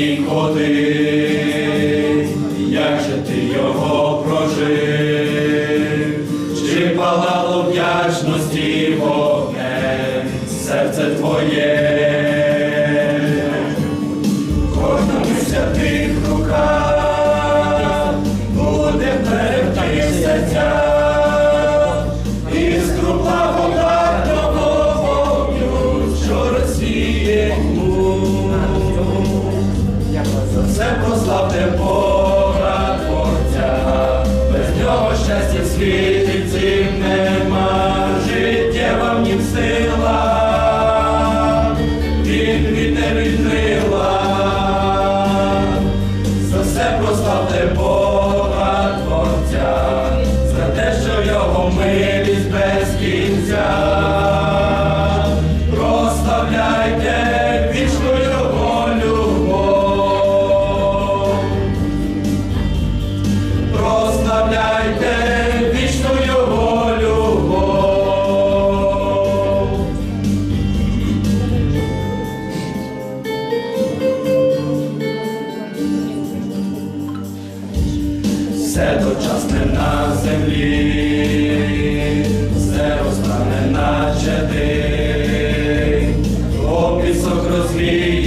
вік один, як же ти його прожив, чи палало вдячності вогнем серце твоє. Славте Бога Творця, без нього щастя в світ. me.